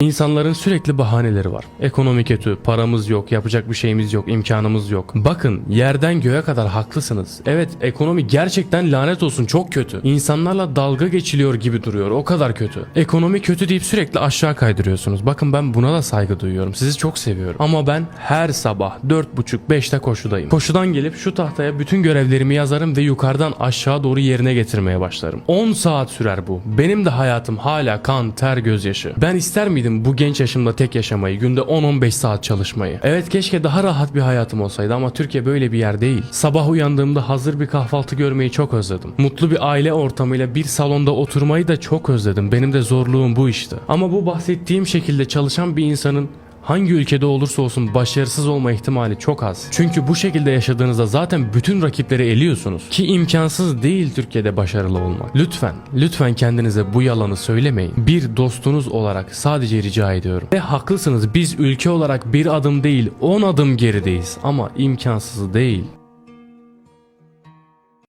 İnsanların sürekli bahaneleri var. Ekonomi kötü, paramız yok, yapacak bir şeyimiz yok, imkanımız yok. Bakın yerden göğe kadar haklısınız. Evet ekonomi gerçekten lanet olsun çok kötü. İnsanlarla dalga geçiliyor gibi duruyor o kadar kötü. Ekonomi kötü deyip sürekli aşağı kaydırıyorsunuz. Bakın ben buna da saygı duyuyorum. Sizi çok seviyorum. Ama ben her sabah 4.30-5'te koşudayım. Koşudan gelip şu tahtaya bütün görevlerimi yazarım ve yukarıdan aşağı doğru yerine getirmeye başlarım. 10 saat sürer bu. Benim de hayatım hala kan, ter, gözyaşı. Ben ister miydim bu genç yaşımda tek yaşamayı, günde 10-15 saat çalışmayı? Evet keşke daha rahat bir hayatım olsaydı ama Türkiye böyle bir yer değil. Sabah uyandığımda hazır bir kahvaltı görmeyi çok özledim. Mutlu bir aile ortamıyla bir salonda oturmayı da çok özledim. Benim de zorluğum bu işte. Ama bu bahsettiğim şekilde çalışan bir insanın Hangi ülkede olursa olsun başarısız olma ihtimali çok az. Çünkü bu şekilde yaşadığınızda zaten bütün rakipleri eliyorsunuz. Ki imkansız değil Türkiye'de başarılı olmak. Lütfen, lütfen kendinize bu yalanı söylemeyin. Bir dostunuz olarak sadece rica ediyorum. Ve haklısınız biz ülke olarak bir adım değil 10 adım gerideyiz. Ama imkansız değil.